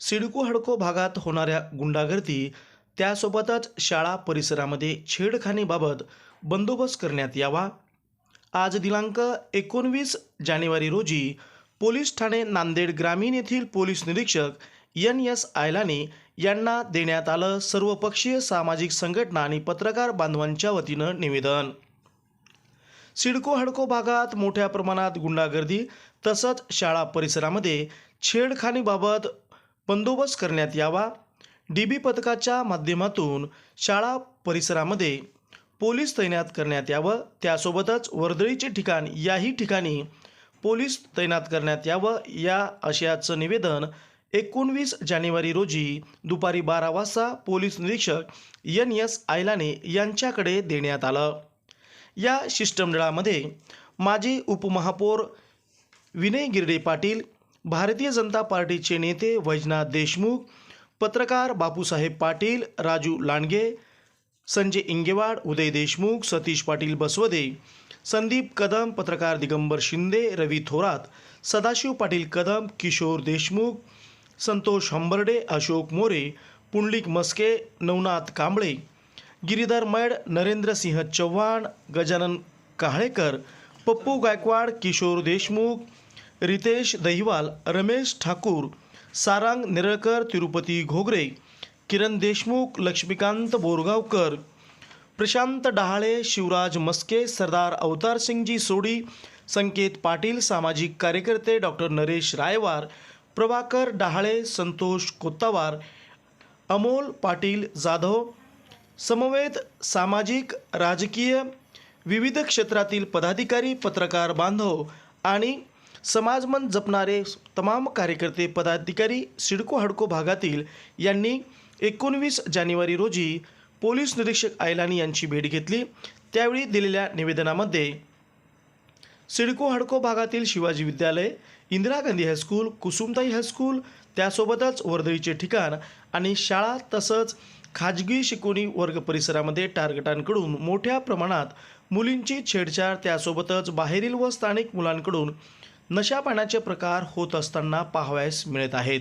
सिडको हडको भागात होणाऱ्या गुंडागर्दी त्यासोबतच शाळा परिसरामध्ये छेडखानीबाबत बंदोबस्त करण्यात यावा. आज दिनांक एकोणवीस जानेवारी रोजी पोलीस ठाणे नांदेड ग्रामीण येथील पोलीस निरीक्षक एन एस आयलाने यांना देण्यात आलं सर्वपक्षीय सामाजिक संघटना आणि पत्रकार बांधवांच्या वतीनं निवेदन. सिडको हडको भागात मोठ्या प्रमाणात गुंडागर्दी तसंच शाळा परिसरामध्ये छेडखानीबाबत बंदोबस्त करण्यात यावा. डी बी पथकाच्या माध्यमातून शाळा परिसरामध्ये पोलीस तैनात करण्यात यावं. त्यासोबतच वर्दळीचे ठिकाण याही ठिकाणी पोलीस तैनात करण्यात यावं. या आशयाचं निवेदन एकोणवीस जानेवारी रोजी दुपारी बारा वाजता पोलीस निरीक्षक एन एस आयलाने यांच्याकडे देण्यात आलं. या शिष्टमंडळामध्ये माजी उपमहापौर विनय गिरडे पाटील भारतीय जनता पार्टीचे नेते वैजनाथ देशमुख पत्रकार बापूसाहेब पाटील राजू लांडगे संजय इंगेवाड उदय देशमुख सतीश पाटील बसवदे संदीप कदम पत्रकार दिगंबर शिंदे रवी थोरात सदाशिव पाटील कदम किशोर देशमुख संतोष हंबर्डे अशोक मोरे पुंडलिक मस्के नवनाथ कांबळे गिरीधर मैड नरेंद्रसिंह चव्हाण गजानन काहळेकर पप्पू गायकवाड किशोर देशमुख रितेश दहिवाल रमेश ठाकूर सारांग निरळकर तिरुपती घोगरे किरण देशमुख लक्ष्मीकांत बोरगावकर प्रशांत डहाळे शिवराज मस्के सरदार अवतारसिंगजी सोडी संकेत पाटील सामाजिक कार्यकर्ते डॉक्टर नरेश रायवार प्रभाकर डहाळे संतोष कोत्तावार अमोल पाटील जाधव समवेत सामाजिक राजकीय विविध क्षेत्रातील पदाधिकारी पत्रकार बांधव आणि समाजमन जपणारे तमाम कार्यकर्ते पदाधिकारी सिडको हडको भागातील यांनी एकोणवीस जानेवारी रोजी पोलीस निरीक्षक आयलानी यांची भेट घेतली. त्यावेळी दिलेल्या निवेदनामध्ये सिडको हडको भागातील Shivaji Vidyalaya Indira Gandhi high school Kusumtai high school त्यासोबतच वर्दळीचे ठिकाण आणि शाळा तसंच खाजगी शिकवणी वर्ग परिसरामध्ये टार्गेटांकडून मोठ्या प्रमाणात मुलींची छेडछाड त्यासोबतच बाहेरील व स्थानिक मुलांकडून नशापाण्याचे प्रकार होत असताना पाहावयास मिळत आहेत.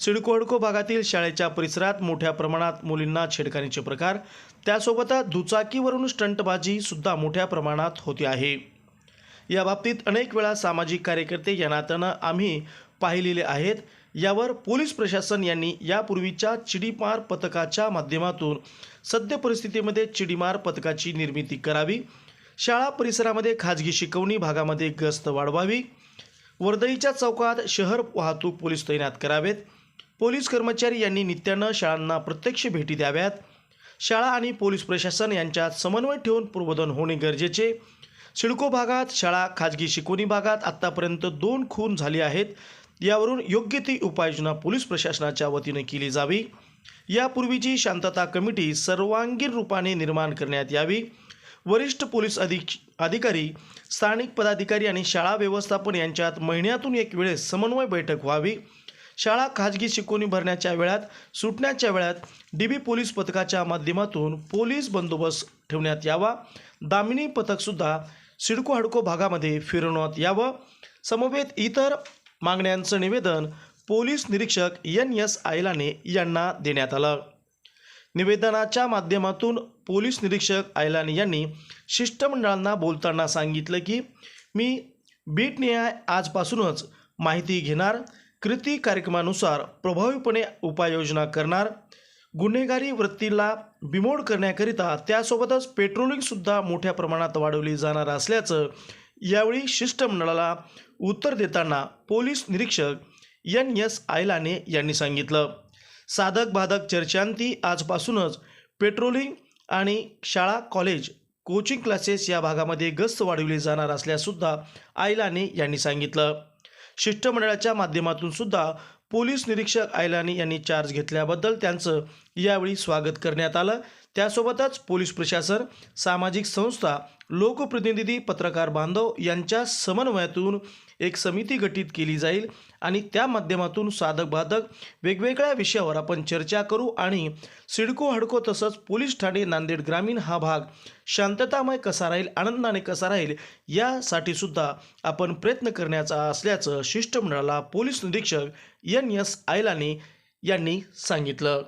सिडकोहडको भागातील शाळेच्या परिसरात मोठ्या प्रमाणात मुलींना छेडखानीचे प्रकार त्यासोबतच दुचाकीवरून स्टंटबाजी सुद्धा मोठ्या प्रमाणात होते आहे. या बाबतीत अनेक वेळा सामाजिक कार्यकर्ते या नात्यानं आम्ही पाहिलेले आहेत. यावर पोलीस प्रशासन यांनी यापूर्वीच्या चिडीमार पथकाच्या माध्यमातून सद्य परिस्थितीमध्ये चिडीमार पथकाची निर्मिती करावी. शाळा परिसरामध्ये खाजगी शिकवणी भागामध्ये गस्त वाढवावी. वर्दळीच्या चौकात शहर वाहतूक पोलीस तैनात करावेत. पोलीस कर्मचारी यांनी नित्यानं शाळांना प्रत्यक्ष भेटी द्याव्यात. शाळा आणि पोलीस प्रशासन यांच्यात समन्वय ठेवून प्रबोधन होणे गरजेचे. सिडको भागात शाळा खाजगी शिकवणी भागात आत्तापर्यंत दोन खून झाले आहेत. यावरून योग्य ती उपाययोजना पोलीस प्रशासनाच्या वतीने केली जावी. यापूर्वीची शांतता कमिटी सर्वांगीण रूपाने निर्माण करण्यात यावी. वरिष्ठ पोलीस अधिक अधिकारी स्थानिक पदाधिकारी आणि शाळा व्यवस्थापन यांच्यात महिन्यातून एक वेळेस समन्वय बैठक व्हावी. शाळा खाजगी शिकवणी भरण्याच्या वेळात सुटण्याच्या वेळात डी बी पोलीस पथकाच्या माध्यमातून पोलीस बंदोबस्त ठेवण्यात यावा. दामिनी पथकसुद्धा सिडको हडको भागामध्ये फिरवण्यात यावं. समवेत इतर मागण्यांचं निवेदन पोलीस निरीक्षक एन एस आयलाने यांना देण्यात आलं. निवेदनाच्या माध्यमातून पोलीस निरीक्षक आयलानी यांनी शिष्टमंडळांना बोलताना सांगितलं की मी बीट न्याय आजपासूनच माहिती घेणार कृती कार्यक्रमानुसार प्रभावीपणे उपाययोजना करणार गुन्हेगारी वृत्तीला बिमोड करण्याकरिता त्यासोबतच पेट्रोलिंगसुद्धा मोठ्या प्रमाणात वाढवली जाणार असल्याचं यावेळी शिष्टमंडळाला उत्तर देताना पोलीस निरीक्षक एन एस आयलाने यांनी सांगितलं. साधक बाधक चर्चांती आजपासूनच पेट्रोलिंग आणि शाळा कॉलेज कोचिंग क्लासेस या भागामध्ये गस्त वाढविली जाणार असल्यासुद्धा आयलानी यांनी सांगितलं. शिष्टमंडळाच्या माध्यमातून सुद्धा पोलीस निरीक्षक आयलानी यांनी चार्ज घेतल्याबद्दल त्यांचं यावेळी स्वागत करण्यात आलं. त्यासोबतच पोलीस प्रशासन सामाजिक संस्था लोकप्रतिनिधी पत्रकार बांधव यांच्या समन्वयातून एक समिती गठीत केली जाईल आणि त्या माध्यमातून साधक बाधक वेगवेगळ्या विषयावर आपण चर्चा करू आणि सिडको हडको तसंच पोलीस ठाणे नांदेड ग्रामीण हा भाग शांततामय कसा राहील आनंदाने कसा राहील यासाठी सुद्धा आपण प्रयत्न करण्याचा असल्याचं शिष्टमंडळाला पोलीस निरीक्षक एन एस आयलानी यांनी सांगितलं.